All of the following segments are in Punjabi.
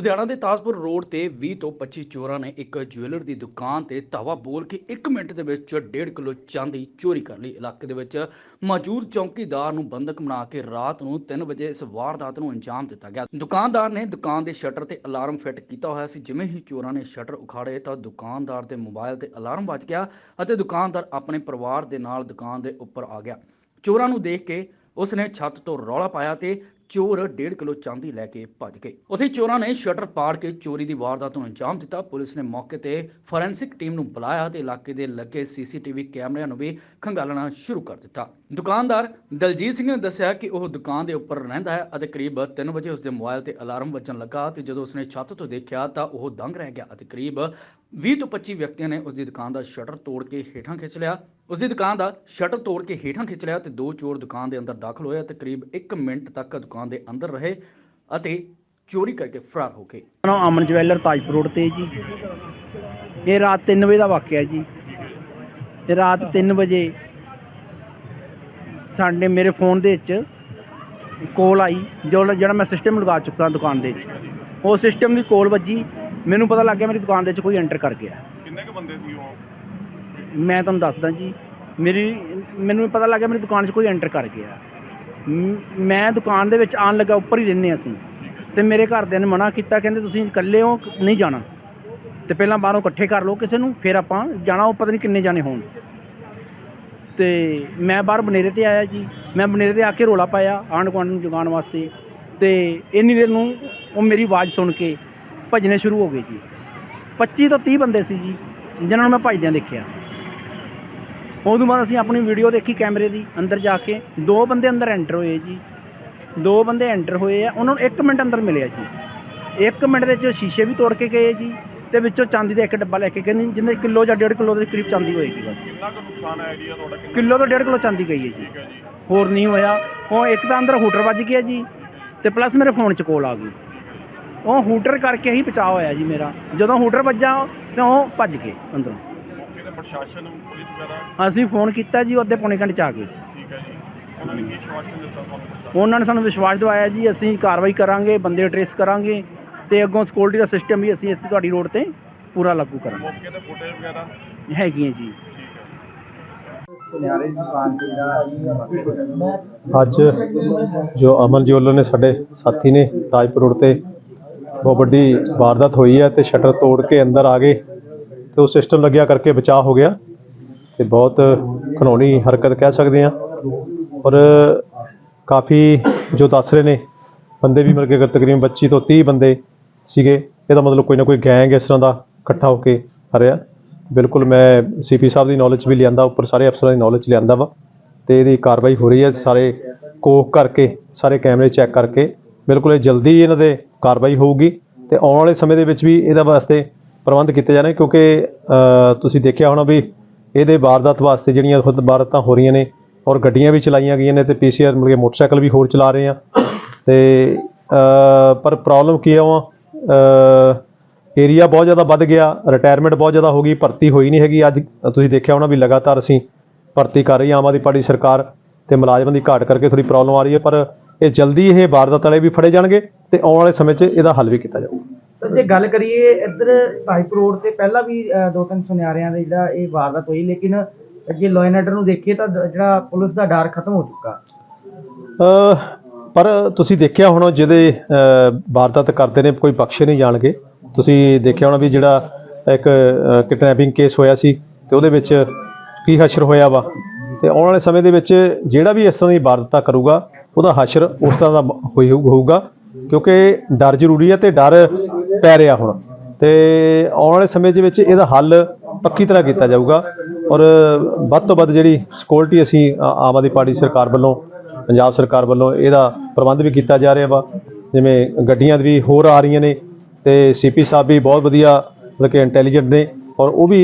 ਲੁਧਿਆਣਾ ਦੇ ਤਾਜਪੁਰ ਰੋਡ ਤੇ 20 ਤੋਂ 25 ਚੋਰਾਂ ਨੇ ਇੱਕ ਜੁਐਲਰ ਦੀ ਦੁਕਾਨ ਤੇ ਧਾਵਾ ਬੋਲ ਕੇ 1 ਮਿੰਟ ਦੇ ਵਿੱਚ 1.5 ਕਿਲੋ ਚਾਂਦੀ ਚੋਰੀ ਕਰ ਲਈ। ਇਲਾਕੇ ਦੇ ਵਿੱਚ ਮੌਜੂਦ ਚੌਕੀਦਾਰ ਨੂੰ ਬੰਦਕ ਬਣਾ ਕੇ ਰਾਤ ਨੂੰ 3 ਵਜੇ ਇਸ ਵਾਰਦਾਤ ਨੂੰ ਅੰਜਾਮ ਦਿੱਤਾ ਗਿਆ। ਦੁਕਾਨਦਾਰ ਨੇ ਦੁਕਾਨ ਦੇ ਸ਼ਟਰ ਤੇ ਅਲਾਰਮ ਫਿੱਟ ਕੀਤਾ ਹੋਇਆ ਸੀ। ਜਿਵੇਂ ਹੀ ਚੋਰਾਂ ਨੇ ਸ਼ਟਰ ਉਖਾੜੇ ਤਾਂ ਦੁਕਾਨਦਾਰ ਦੇ ਮੋਬਾਈਲ ਤੇ ਅਲਾਰਮ ਵੱਜ ਗਿਆ ਅਤੇ ਦੁਕਾਨਦਾਰ ਆਪਣੇ ਪਰਿਵਾਰ ਦੇ ਨਾਲ ਦੁਕਾਨ ਦੇ ਉੱਪਰ ਆ ਗਿਆ। ਚੋਰਾਂ ਨੂੰ ਦੇਖ ਕੇ ਉਸਨੇ ਛੱਤ ਤੋਂ ਰੌਲਾ ਪਾਇਆ ਤੇ ਚੋਰ 1.5 ਕਿਲੋ ਚਾਂਦੀ ਲੈ ਕੇ ਭੱਜ ਗਏ। ਉਥੇ ਚੋਰਾਂ ਨੇ ਸ਼ਟਰ ਪਾੜ ਕੇ ਚੋਰੀ ਦੀ ਵਾਰਦਾਤ ਨੂੰ ਅੰਜਾਮ ਦਿੱਤਾ। ਪੁਲਿਸ ਨੇ ਮੌਕੇ ਤੇ ਫੋਰੈਂਸਿਕ ਟੀਮ ਨੂੰ ਬੁਲਾਇਆ ਤੇ ਇਲਾਕੇ ਦੇ ਲੱਗੇ ਸੀਸੀਟੀਵੀ ਕੈਮਰਿਆਂ ਨੂੰ ਵੀ ਖੰਗਾਲਣਾ ਸ਼ੁਰੂ ਕਰ ਦਿੱਤਾ। ਦੁਕਾਨਦਾਰ ਦਲਜੀਤ ਸਿੰਘ ਨੇ ਦੱਸਿਆ ਕਿ ਉਹ ਦੁਕਾਨ ਦੇ ਉੱਪਰ ਰਹਿੰਦਾ ਹੈ ਅਤੇ ਕਰੀਬ 3 ਵਜੇ ਉਸਦੇ ਮੋਬਾਈਲ ਤੇ ਅਲਾਰਮ ਵੱਜਣ ਲੱਗਾ ਤੇ ਜਦੋਂ ਉਸਨੇ ਛੱਤ ਤੋਂ ਦੇਖਿਆ ਤਾਂ ਉਹ ਦੰਗ ਰਹਿ ਗਿਆ ਅਤੇ ਕਰੀਬ 20 ਤੋਂ 25 ਵਿਅਕਤੀਆਂ ਨੇ ਉਸਦੀ ਦੁਕਾਨ ਦਾ ਸ਼ਟਰ ਤੋੜ ਕੇ ਹੇਠਾਂ ਖਿੱਚ ਲਿਆ। ਉਸਦੀ ਦੁਕਾਨ ਦਾ ਸ਼ਟਰ ਤੋੜ ਕੇ ਹੇਠਾਂ ਖਿੱਚ ਲਿਆ ਤੇ ਦੋ ਚੋਰ ਦੁਕਾਨ ਦੇ ਅੰਦਰ ਦਾਖਲ ਹੋਏ ਤੇ ਕਰੀਬ 1 ਮਿੰਟ ਤੱਕ ਦੁਕਾਨ ਦੇ ਅੰਦਰ ਰਹੇ ਅਤੇ ਚੋਰੀ ਕਰਕੇ ਫਰਾਰ ਹੋ ਗਏ। ਨਾਮ ਅਮਨ ਜਵੈਲਰ, ਤਾਜਪੁਰ ਰੋਡ ਤੇ ਜੀ। ਇਹ ਰਾਤ 3 ਵਜੇ ਦਾ ਵਾਕਿਆ ਜੀ। ਇਹ ਰਾਤ 3 ਵਜੇ ਸਾਡੇ ਮੇਰੇ ਫੋਨ ਦੇ ਵਿੱਚ ਕੋਲ ਆਈ, ਜੋ ਜਿਹੜਾ ਮੈਂ ਸਿਸਟਮ ਲਗਾ ਚੁੱਕਾ ਦੁਕਾਨ ਦੇ ਵਿੱਚ। ਉਹ ਸਿਸਟਮ ਦੀ ਕੋਲ ਵੱਜੀ। ਮੈਨੂੰ ਪਤਾ ਲੱਗ ਗਿਆ ਮੇਰੀ ਦੁਕਾਨ ਦੇ ਵਿੱਚ ਕੋਈ ਐਂਟਰ ਕਰ ਗਿਆ। ਕਿੰਨੇ ਕੁ ਬੰਦੇ ਸੀ ਉਹ? ਮੈਂ ਤੁਹਾਨੂੰ ਦੱਸਦਾ ਜੀ ਮੇਰੀ ਮੈਨੂੰ ਪਤਾ ਲੱਗ ਗਿਆ ਮੇਰੀ ਦੁਕਾਨ 'ਚ ਕੋਈ ਐਂਟਰ ਕਰ ਗਿਆ। ਮ- ਮੈਂ ਦੁਕਾਨ ਦੇ ਵਿੱਚ ਆਣ ਲੱਗਾ ਉੱਪਰ ਹੀ ਰਹਿੰਦੇ ਅਸੀਂ। ਤੇ ਮੇਰੇ ਘਰਦਿਆਂ ਨੇ ਮਨਾ ਕੀਤਾ ਕਹਿੰਦੇ ਤੁਸੀਂ ਇਕੱਲੇ ਹੋ ਨਹੀਂ ਜਾਣਾ। ਤੇ ਪਹਿਲਾਂ ਬਾਹਰੋਂ ਇਕੱਠੇ ਕਰ ਲਓ ਕਿਸੇ ਨੂੰ ਫਿਰ ਆਪਾਂ ਜਾਣਾ ਉਹ ਪਤਾ ਨਹੀਂ ਕਿੰਨੇ ਜਾਣੇ ਹੋਣ। ਤੇ ਮੈਂ ਬਾਹਰ ਬਨੇਰੇ ਤੇ ਆਇਆ ਜੀ। ਮੈਂ ਬਨੇਰੇ ਤੇ ਆ ਕੇ ਰੋਲਾ ਪਾਇਆ ਆਂਢ ਗੁਆਂਢ ਨੂੰ ਜਗਾਉਣ ਵਾਸਤੇ। ਤੇ ਇੰਨੀ ਦੇਰ ਨੂੰ ਉਹ ਮੇਰੀ ਆਵਾਜ਼ ਸੁਣ ਕੇ ਭੱਜਣੇ ਸ਼ੁਰੂ ਹੋ ਗਏ ਜੀ। 25 ਤੋਂ 30 ਬੰਦੇ ਸੀ ਜੀ ਜਿਨ੍ਹਾਂ ਨੂੰ ਮੈਂ ਭੱਜਦਿਆਂ ਦੇਖਿਆ। ਉਦੋਂ ਬਾਅਦ ਅਸੀਂ ਆਪਣੀ ਵੀਡੀਓ ਦੇਖੀ ਕੈਮਰੇ ਦੀ ਅੰਦਰ ਜਾ ਕੇ। ਦੋ ਬੰਦੇ ਅੰਦਰ ਐਂਟਰ ਹੋਏ ਜੀ। ਦੋ ਬੰਦੇ ਐਂਟਰ ਹੋਏ ਆ ਉਹਨਾਂ ਨੂੰ 1 ਮਿੰਟ ਅੰਦਰ ਮਿਲਿਆ ਜੀ। 1 ਮਿੰਟ ਦੇ ਵਿੱਚ ਸ਼ੀਸ਼ੇ ਵੀ ਤੋੜ ਕੇ ਗਏ ਜੀ ਤੇ ਵਿੱਚੋਂ ਚਾਂਦੀ ਦਾ ਇੱਕ ਡੱਬਾ ਲੈ ਕੇ ਗਏ ਜਿੰਨੇ ਕਿਲੋ ਜਾਂ 1.5 ਕਿਲੋ ਦੇ ਕਰੀਬ ਚਾਂਦੀ ਹੋਏਗੀ ਬਸ। ਕਿੰਨਾ ਕੁ ਨੁਕਸਾਨ ਆਇਆ ਜੀ ਇਹ ਤੁਹਾਡਾ ਕਿੰਨਾ ਕਿਲੋ ਤੋਂ 1.5 ਕਿਲੋ ਚਾਂਦੀ ਗਈ ਹੈ ਹੈ ਜੀ। ਹੋਰ ਨਹੀਂ ਹੋਇਆ। ਉਹ ਇੱਕ ਤਾਂ ਅੰਦਰ ਹੂਟਰ ਵੱਜ ਗਿਆ ਜੀ ਤੇ ਪਲੱਸ ਮੇਰੇ ਫੋਨ 'ਚ ਕੋਲ ਆ ਗਈ। ਉਹ ਹੂਟਰ ਕਰਕੇ ਹੀ ਬਚਾਅ ਹੋਇਆ ਜੀ ਮੇਰਾ। ਜਦੋਂ ਹੂਟਰ ਵੱਜਾ ਤਾਂ ਉਹ ਭੱਜ ਗਏ ਅੰਦਰੋਂ। ਮੌਕੇ ਤੇ ਪ੍ਰਸ਼ਾਸਨ ਪੁਲਿਸ ਵਗੈਰਾ? ਅਸੀਂ ਫੋਨ ਕੀਤਾ ਜੀ ਉਹਦੇ ਪੌਣੇ ਘੰਟੇ 'ਚ ਆ ਗਏ ਸੀ। ਠੀਕ ਹੈ ਜੀ। ਉਹਨਾਂ ਨੇ ਕੀ ਸ਼ਵਾਸ਼ਨ ਦਿੱਤਾ ਤੁਹਾਨੂੰ ਉਹਨਾਂ ਨੇ ਸਾਨੂੰ ਵਿਸ਼ਵਾਸ ਦਿਵਾਇਆ ਜੀ ਅਸੀਂ ਕਾਰਵਾਈ ਕਰਾਂਗੇ ਬੰਦੇ ਟ੍ਰੇਸ ਕਰਾਂਗੇ ਤੇ ਅੱਗੋਂ ਸਿਕਿਉਰਿਟੀ ਦਾ ਸਿਸਟਮ ਵੀ ਅਸੀਂ ਇੱਥੇ ਤੁਹਾਡੀ ਰੋਡ ਤੇ ਪੂਰਾ ਲਾਗੂ ਕਰਾਂਗੇ। ਮੌਕੇ ਤੇ ਫੁਟੇਜ ਵਗੈਰਾ? ਹੈਗੀਆਂ ਜੀ। ਠੀਕ ਹੈ ਅੱਜ ਜੋ ਅਮਨ ਜਿਵਲਰ ਨੇ ਸਾਡੇ ਸਾਥੀ ਨੇ ਤਾਜਪੁਰ ਰੋਡ ਤੇ ਬਹੁਤ ਵੱਡੀ ਵਾਰਦਾਤ ਹੋਈ ਹੈ ਤੇ ਸ਼ਟਰ ਤੋੜ ਕੇ ਅੰਦਰ ਆ ਗਏ ਤੇ ਉਹ ਸਿਸਟਮ ਲੱਗਿਆ ਕਰਕੇ ਬਚਾਅ ਹੋ ਗਿਆ ਤੇ ਬਹੁਤ ਘਨੌਣੀ ਹਰਕਤ ਕਹਿ ਸਕਦੇ ਆ ਔਰ ਕਾਫੀ ਜੋ ਦੱਸ ਰਹੇ ਨੇ, ਬੰਦੇ ਵੀ ਮਿਲ ਕੇ ਤਕਰੀਬਨ 25 ਤੋਂ 30 ਬੰਦੇ ਸੀਗੇ। ਇਹਦਾ ਮਤਲਬ ਕੋਈ ਨਾ ਕੋਈ ਗੈਂਗ ਇਸ ਤਰ੍ਹਾਂ ਦਾ ਇਕੱਠਾ ਹੋ ਕੇ ਹਰਿਆ ਬਿਲਕੁਲ ਮੈਂ ਸੀਪੀ ਸਾਹਿਬ ਦੀ ਨੌਲੇਜ ਵੀ ਲਿਆਂਦਾ, ਉੱਪਰ ਸਾਰੇ ਅਫਸਰਾਂ ਦੀ ਨੌਲੇਜ ਲਿਆਂਦਾ ਵਾ ਤੇ ਇਹਦੀ ਕਾਰਵਾਈ ਹੋ ਰਹੀ ਹੈ। ਸਾਰੇ ਕੋਖ ਕਰਕੇ, ਸਾਰੇ ਕੈਮਰੇ ਚੈੱਕ ਕਰਕੇ ਬਿਲਕੁਲ ਇਹ ਜਲਦੀ ਇਹਨਾਂ ਦੇ ਕਾਰਵਾਈ ਹੋਊਗੀ ਤੇ ਆਉਣ ਵਾਲੇ ਸਮੇਂ ਦੇ ਵਿੱਚ ਵੀ ਇਹਦਾ ਵਾਸਤੇ ਪ੍ਰਬੰਧ ਕੀਤੇ ਜਾਣੇ, ਕਿਉਂਕਿ ਤੁਸੀਂ ਦੇਖਿਆ ਹੋਣਾ ਵੀ ਇਹਦੇ ਵਾਰਦਾਤ ਵਾਸਤੇ ਜਿਹੜੀਆਂ ਖੁਦ ਵਾਰਦਾਤਾਂ ਹੋ ਰਹੀਆਂ ਨੇ ਔਰ ਗੱਡੀਆਂ ਵੀ ਚਲਾਈਆਂ ਗਈਆਂ ਨੇ ਤੇ ਪੀਸੀਆਰ ਮਿਲ ਕੇ ਮੋਟਰਸਾਈਕਲ ਵੀ ਹੋਰ ਚਲਾ ਰਹੇ ਆ। ਤੇ ਪਰ ਪ੍ਰੋਬਲਮ ਕੀ ਆ ਵਾ ਏਰੀਆ ਬਹੁਤ ਜ਼ਿਆਦਾ ਵੱਧ ਗਿਆ ਰਿਟਾਇਰਮੈਂਟ ਬਹੁਤ ਜ਼ਿਆਦਾ ਹੋ ਗਈ, ਭਰਤੀ ਹੋਈ ਨਹੀਂ ਹੈਗੀ। ਅੱਜ ਤੁਸੀਂ ਦੇਖਿਆ ਹੋਣਾ ਵੀ ਲਗਾਤਾਰ ਅਸੀਂ ਭਰਤੀ ਕਰ ਰਹੀ ਆਮ ਆਦਮੀ ਪਾਰਟੀ ਸਰਕਾਰ ਤੇ ਮੁਲਾਜ਼ਮਾਂ ਦੀ ਘਾਟ ਕਰਕੇ ਥੋੜੀ ਪ੍ਰੋਬਲਮ ਆ ਰਹੀ ਹੈ, ਪਰ ਇਹ ਜਲਦੀ ਇਹ ਵਾਰਦਾਤ ਵਾਲੇ ਵੀ ਫੜੇ ਜਾਣਗੇ। ਤੇ ਆਉਣ ਵਾਲੇ ਸਮੇਂ 'ਚ ਇਹਦਾ ਹੱਲ ਵੀ ਕੀਤਾ ਜਾਊਗਾ। ਸਰ ਜੇ ਗੱਲ ਕਰੀਏ ਇੱਧਰ ਟਾਈਪ ਰੋਡ ਤੇ ਪਹਿਲਾਂ ਵੀ ਦੋ ਤਿੰਨ ਸੁਨਿਆਰਿਆਂ ਦੇ ਜਿਹੜਾ ਇਹ ਵਾਰਦਾਤ ਹੋਈ ਲੇਕਿਨ ਜੇ ਐਂਡ ਆਰਡਰ ਨੂੰ ਦੇਖੀਏ ਤਾਂ ਜਿਹੜਾ ਪੁਲਿਸ ਦਾ ਡਰ ਖਤਮ ਹੋ ਚੁੱਕਾ। ਪਰ ਤੁਸੀਂ ਦੇਖਿਆ ਹੋਣਾ ਜਿਹਦੇ ਵਾਰਦਾਤ ਕਰਦੇ ਨੇ ਕੋਈ ਬਖਸ਼ੇ ਨਹੀਂ ਜਾਣਗੇ। ਤੁਸੀਂ ਦੇਖਿਆ ਹੋਣਾ ਵੀ ਜਿਹੜਾ ਇੱਕ ਕਿਡਨੈਪਿੰਗ ਕੇਸ ਹੋਇਆ ਸੀ ਤੇ ਉਹਦੇ ਵਿੱਚ ਕੀ ਹਸ਼ਰ ਹੋਇਆ ਵਾ। ਤੇ ਆਉਣ ਵਾਲੇ ਸਮੇਂ ਦੇ ਵਿੱਚ ਜਿਹੜਾ ਵੀ ਇਸ ਤਰ੍ਹਾਂ ਦੀ ਵਾਰਦਾਤ ਕਰੂਗਾ ਉਹਦਾ ਹਸ਼ਰ ਉਸ ਤਰ੍ਹਾਂ ਦਾ ਹੋਈ ਹੋਊਗਾ। ਕਿਉਂਕਿ ਡਰ ਜ਼ਰੂਰੀ ਹੈ ਤੇ ਡਰ ਪੈ ਰਿਹਾ ਹੁਣ। ਤੇ ਆਉਣ ਵਾਲੇ ਸਮੇਂ ਦੇ ਵਿੱਚ ਇਹਦਾ ਹੱਲ ਪੱਕੀ ਤਰ੍ਹਾਂ ਕੀਤਾ ਜਾਊਗਾ। ਔਰ ਵੱਧ ਤੋਂ ਵੱਧ ਜਿਹੜੀ ਸਿਕਿਉਰਿਟੀ ਅਸੀਂ ਆਮ ਆਦਮੀ ਪਾਰਟੀ ਸਰਕਾਰ ਵੱਲੋਂ, ਪੰਜਾਬ ਸਰਕਾਰ ਵੱਲੋਂ ਇਹਦਾ ਪ੍ਰਬੰਧ ਵੀ ਕੀਤਾ ਜਾ ਰਿਹਾ ਵਾ। ਜਿਵੇਂ ਗੱਡੀਆਂ ਵੀ ਹੋਰ ਆ ਰਹੀਆਂ ਨੇ ਤੇ ਸੀਪੀ ਸਾਹਿਬ ਵੀ ਬਹੁਤ ਵਧੀਆ ਮਤਲਬ ਕਿ ਇੰਟੈਲੀਜੈਂਟ ਨੇ ਔਰ ਉਹ ਵੀ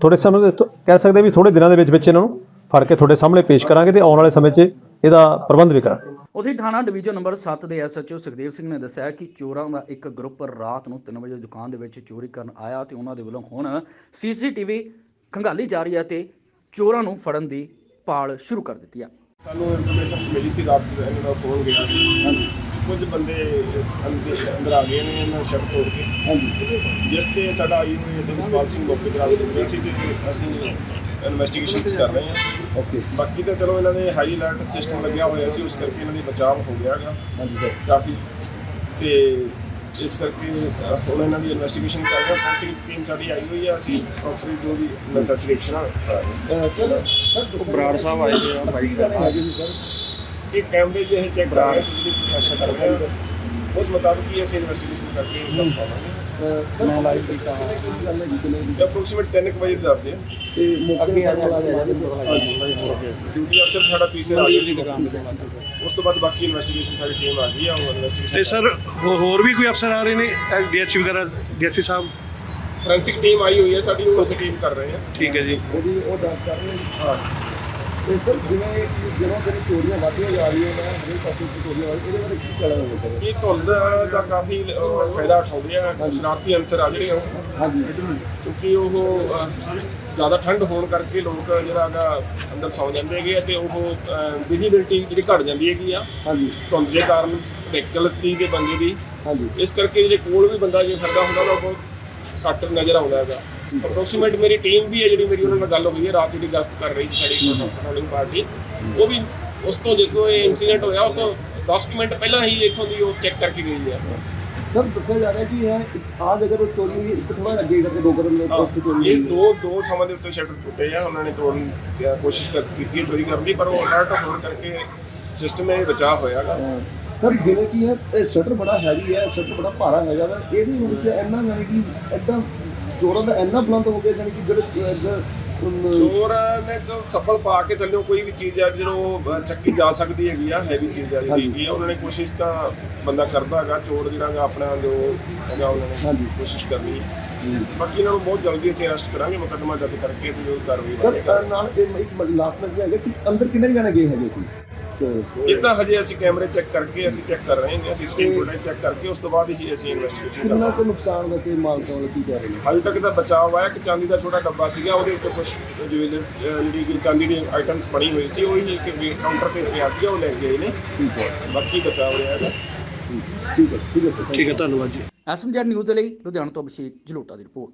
ਥੋੜੇ ਸਮੇਂ ਕਹਿ ਸਕਦੇ ਵੀ ਥੋੜੇ ਦਿਨਾਂ ਦੇ ਵਿੱਚ ਵਿੱਚ ਇਹਨਾਂ ਨੂੰ ਫੜ ਕੇ ਤੁਹਾਡੇ ਸਾਹਮਣੇ ਪੇਸ਼ ਕਰਾਂਗੇ ਤੇ ਆਉਣ ਵਾਲੇ ਸਮੇਂ 'ਚ ਇਹਦਾ ਪ੍ਰਬੰਧ ਵੀ ਕਰਾਂਗੇ। ਉਥੇ ਥਾਣਾ ਡਿਵੀਜ਼ਨ ਨੰਬਰ 7 ਦੇ ਐਸਐਚਓ ਸੁਖਦੇਵ ਸਿੰਘ ਨੇ ਦੱਸਿਆ ਕਿ ਚੋਰਾਂ ਦਾ ਇੱਕ ਗਰੁੱਪ ਰਾਤ ਨੂੰ 3 ਵਜੇ ਦੁਕਾਨ ਦੇ ਵਿੱਚ ਚੋਰੀ ਕਰਨ ਆਇਆ ਤੇ ਉਹਨਾਂ ਦੇ ਵੱਲੋਂ ਹੁਣ ਸੀਸੀਟੀਵੀ ਖੰਗਾਲੀ ਜਾ ਰਹੀ ਹੈ ਤੇ ਚੋਰਾਂ ਨੂੰ ਫੜਨ ਦੀ ਪਾਲ ਸ਼ੁਰੂ ਕਰ ਦਿੱਤੀ ਹੈ। ਸਾਨੂੰ ਇਨਫੋਰਮੇਸ਼ਨ ਮਿਲੀ ਸੀ ਰਾਤ ਨੂੰ ਇਹਨਾਂ ਦਾ ਫੋਨ ਗਿਆ ਸੀ। ਕੁਝ ਬੰਦੇ ਅੰਦਰ ਅੰਦਰ ਆ ਗਏ ਨੇ ਇਹਨਾਂ ਸ਼ਟਰ ਤੋੜ ਕੇ। ਹਾਂਜੀ। ਜਿਸ ਤੇ ਸਾਡਾ ਆਈ ਹੋਈ ਅਸੀਂ ਜਸਪਾਲ ਸਿੰਘ ਮੌਕੇ ਤੇ ਆ ਰੁਕੇ ਸੀ ਤੇ ਅਸੀਂ ਇਨਵੈਸਟੀਗੇਸ਼ਨ ਕਰ ਰਹੇ ਹਾਂ। ਓਕੇ ਬਾਕੀ ਤਾਂ ਚਲੋ ਇਹਨਾਂ ਦੇ ਹਾਈ ਅਲਰਟ ਸਿਸਟਮ ਲੱਗਿਆ ਹੋਇਆ ਸੀ ਉਸ ਕਰਕੇ ਇਹਨਾਂ ਦੀ ਬਚਾਅ ਹੋ ਗਿਆ ਗਾ ਹਾਂਜੀ ਸਰ ਕਾਫੀ। ਤੇ ਇਸ ਕਰਕੇ ਹੁਣ ਇਹਨਾਂ ਦੀ ਇਨਵੈਸਟੀਗੇਸ਼ਨ ਕਰ ਰਹੇ ਹਾਂ। ਫੋਰੈਂਸਿਕ ਟੀਮ ਸਾਡੀ ਆਈ ਹੋਈ ਆ ਅਸੀਂ ਪ੍ਰੋਪਰਲੀ ਜੋ ਵੀ ਨਸਰਚੇਸ਼ਨ ਆ ਬਰਾੜ ਸਾਹਿਬ ਆਏ ਨੇ ਆ ਫਾਈਟ ਕਰਨ ਇਹ ਕੈਮਰੇ ਜੇ ਇਹ ਚੈੱਕ ਕਰਾ ਰਹੇ ਸੀ ਜਿਹੜੀ ਕਰ ਰਹੇ ਹਾਂ ਉਸ ਮੁਤਾਬਕ ਹੀ ਅਸੀਂ ਇਨਵੈਸਟੀਗੇਸ਼ਨ ਕਰਕੇ ਇਸ ਦਾ ਮੈਂ ਲਾਈਵ ਕੀਤਾ ਹਾਂ ਤੇ ਅਪਰੋਕਸੀਮੇਟ 3 ਕੁ ਵਜੇ ਦੱਸਦੇ ਆ। ਅੱਗੇ ਆ ਜਾ ਆ ਡਿਊਟੀ ਅਫਸਰ ਸਾਡਾ ਪੀਸੀਆਰ ਆ ਗਿਆ ਸੀ ਉਸ ਤੋਂ ਬਾਅਦ ਬਾਕੀ ਇਨਵੈਸਟੀਗੇਸ਼ਨ ਸਾਡੀ ਟੀਮ ਆ ਗਈ ਆ ਉਹ ਇਨਵੈਸਟੀਗੇਸ਼ਨ ਤੇ ਸਰ ਹੋਰ ਵੀ ਕੋਈ ਅਫਸਰ ਆ ਰਹੇ ਨੇ? ਡੀਐਸਪੀ ਵਗੈਰਾ ਡੀਐਸਪੀ ਸਾਹਿਬ? ਫੋਰੈਂਸਿਕ ਟੀਮ ਆਈ ਹੋਈ ਹੈ ਸਾਡੀ ਉਹ ਅਸੀਂ ਟੀਮ ਕਰ ਰਹੇ ਹਾਂ ਠੀਕ ਹੈ ਜੀ। ਉਹਦੀ ਉਹ ਜਾਂਚ ਕਰ ਰਹੇ ਹਾਂ। ਤੇ ਸਰ ਜਿਵੇਂ ਜਦੋਂ ਜਿਹੜੀ ਚੋਰੀਆਂ ਵੱਧਦੀਆਂ ਜਾ ਰਹੀਆਂ ਨੇ ਹਰੇਕ ਪਾਸੇ ਚੋਰੀਆਂ ਵੱਧ ਇਹਦੇ ਬਾਰੇ ਕੀ ਕਹਿਣਾ ਹੋਵੇ ਸਰ? ਇਹ ਧੁੰਦ ਦਾ ਕਾਫੀ ਅਹ, ਫਾਇਦਾ ਉਠਾਉਂਦੇ ਆ ਸ਼ਰਾਰਤੀ ਅੰਸਰ ਆ ਜਿਹੜੇ ਉਹ। ਹਾਂਜੀ। ਕਿਉਂਕਿ ਉਹ ਅਹ, ਜ਼ਿਆਦਾ ਠੰਡ ਹੋਣ ਕਰਕੇ ਲੋਕ ਜਿਹੜਾ ਹੈਗਾ ਅੰਦਰ ਸੌ ਜਾਂਦੇ ਹੈਗੇ ਆ ਤੇ ਉਹ ਵਿਜ਼ਿਬਿਲਟੀ ਜਿਹੜੀ ਘਟ ਜਾਂਦੀ ਹੈਗੀ ਆ। ਹਾਂਜੀ। ਧੁੰਦ ਦੇ ਕਾਰਨ ਵਹੀਕਲਤੀ ਦੇ ਬੰਦੇ ਦੀ। ਹਾਂਜੀ। ਇਸ ਕਰਕੇ ਜਿਹੜੇ ਕੋਲ ਵੀ ਬੰਦਾ ਜੇ ਫਿਰਦਾ ਹੁੰਦਾ ਉਹ ਬਹੁਤ ਘੱਟ ਨਜ਼ਰ ਆਉਂਦਾ ਹੈਗਾ। ਅਪਰੋਕਸੀਮੇਟ ਮੇਰੀ ਟੀਮ ਵੀ ਹੈ ਜਿਹੜੀ ਮੇਰੀ ਉਹਨਾਂ ਨਾਲ ਗੱਲ ਹੋਈ ਹੈ ਰਾਤ ਜਿਹੜੀ ਗਸ਼ਤ ਕਰ ਰਹੀ ਸੀ ਸਾਡੀ ਪੈਟਰੋਲਿੰਗ ਪਾਰਟੀ ਉਹ ਵੀ ਉਸ ਤੋਂ ਜਦੋਂ ਇਹ ਇਨਸੀਡੈਂਟ ਹੋਇਆ ਉਸ ਤੋਂ 10 ਕੁ ਮਿੰਟ ਪਹਿਲਾਂ ਹੀ ਇੱਥੋਂ ਦੀ ਉਹ ਚੈੱਕ ਕਰਕੇ ਗਈ ਹੈ। ਸਰ ਦੱਸਿਆ ਜਾ ਰਿਹਾ ਕਿ ਇਹ ਆ ਜਗ੍ਹਾ ਤੋਂ ਚੋਰੀ ਹੈ, ਇੱਕ ਥੋੜਾ ਅੱਗੇ ਕਰਕੇ ਦੋ ਕਦਮ ਦੇ ਉਸ ਤੋਂ ਚੋਰੀ ਇਹ ਹੈ। ਦੋ ਦੋ ਥਾਵਾਂ ਦੇ ਉੱਤੇ ਸ਼ਟਰ ਟੁੱਟੇ ਆ ਉਹਨਾਂ ਨੇ ਤੋੜਨ ਦੀ ਕੋਸ਼ਿਸ਼ ਕਰ ਕੀਤੀ ਹੈ ਚੋਰੀ ਕਰਨ ਦੀ ਪਰ ਉਹ ਅਲਰਟ ਹੋਣ ਕਰਕੇ ਸਿਸਟਮ ਇਹ ਬਚਾਅ ਹੋਇਆਗਾ ਸਰ ਜਿਵੇਂ ਕੀ ਹੈ ਸ਼ਟਰ ਬੜਾ ਹੈਵੀ ਹੈ ਸ਼ਟਰ ਬੜਾ ਭਾਰਾ ਹੈਗਾ ਵਾ ਇਹਦੀ ਮਤਲਬ ਕਿ ਇੰਨਾ ਯਾਨੀ ਕਿ ਐਡਾ ਜੋੜਾਂ ਦਾ ਇੰਨਾ ਬੁਲੰਦ ਹੋ ਗਿਆ ਯਾਨੀ ਕਿ ਜਿਹੜੇ ਚੋਰ ਨੇ ਤਾਂ ਸੱਬਲ ਪਾ ਕੇ ਥੱਲੇ ਕੋਈ ਵੀ ਚੀਜ਼ ਆ ਅਹ, ਚੱਕੀ ਜਾ ਸਕਦੀ ਹੈਗੀ ਆ ਹੈਵੀ ਚੀਜ਼ ਆ ਜਿਹੜੀ ਹੈਗੀ ਆ ਉਹਨਾਂ ਨੇ ਕੋਸ਼ਿਸ਼ ਤਾਂ ਬੰਦਾ ਕਰਦਾ ਹੈਗਾ ਚੋਰ ਜਿਹੜਾ ਹੈਗਾ ਆਪਣਾ ਜੋ ਹੈਗਾ ਉਹਨਾਂ ਨੇ ਹਾਂਜੀ। ਕੋਸ਼ਿਸ਼ ਕਰਨੀ। ਬਾਕੀ ਇਹਨਾਂ ਨੂੰ ਬਹੁਤ ਜਲਦੀ ਅਸੀਂ ਅਰੈਸਟ ਕਰਾਂਗੇ ਮੁਕੱਦਮਾ ਦਰਜ ਕਰਕੇ ਅਸੀਂ ਜੋ ਕਾਰਵਾਈ ਸਰ ਨਾਲ ਇਹ ਇੱਕ ਲਾਸਟ ਮੈਸੇਜ ਹੈਗਾ ਕਿ ਅੰਦਰ ਕਿੰਨੇ ਜਣੇ ਗਏ ਹੈਗੇ ਸੀ? ਤਾਂ ਹਜੇ ਅਸੀਂ ਕੈਮਰੇ ਚੈੱਕ ਕਰਕੇ ਅਸੀਂ ਚੈੱਕ ਕਰ ਰਹੇ ਹਾਂ ਸੀਸੀਟੀਵੀ ਫੁਟੇਜ ਚੈੱਕ ਕਰਕੇ ਉਸ ਤੋਂ ਬਾਅਦ ਹੀ ਅਸੀਂ ਇਨਵੈਸਟੀਗੇਸ਼ਨ ਕਿੰਨਾ ਕੁ ਨੁਕਸਾਨ ਵੈਸੇ ਮਾਲਕਾਂ ਵੱਲੋਂ ਕੀ ਕਹਿ ਰਹੇ ਨੇ ਹਾਲੇ ਤੱਕ ਤਾਂ ਬਚਾਅ ਹੋਇਆ ਕਿ ਚਾਂਦੀ ਦਾ ਛੋਟਾ ਡੱਬਾ ਸੀਗਾ ਉਹਦੇ ਉੱਤੇ ਕੁਝ ਜਿਹੜੀ ਕਿ ਚਾਂਦੀ ਦੀ ਆਈਟਮਸ ਬਣੀ ਹੋਈ ਸੀ ਉਹੀ ਇੱਕ ਕਾਊਂਟਰ ਤੇ ਪਿਆ ਸੀਗਾ ਉਹ ਲੈ ਗਏ ਨੇ। ਠੀਕ ਹੈ। ਬਾਕੀ ਬਚਾਅ ਹੋ ਰਿਹਾ ਹੈਗਾ। ਠੀਕ ਹੈ ਠੀਕ ਹੈ ਠੀਕ ਹੈ ਧੰਨਵਾਦ ਜੀ। ਐਸਐਮਜੀ ਨਿਊਜ਼ ਦੇ ਲਈ ਲੁਧਿਆਣਾ ਤੋਂ ਅਭਿਸ਼ੇਕ ਜਲੋਟਾ ਦੀ ਰਿਪੋਰਟ।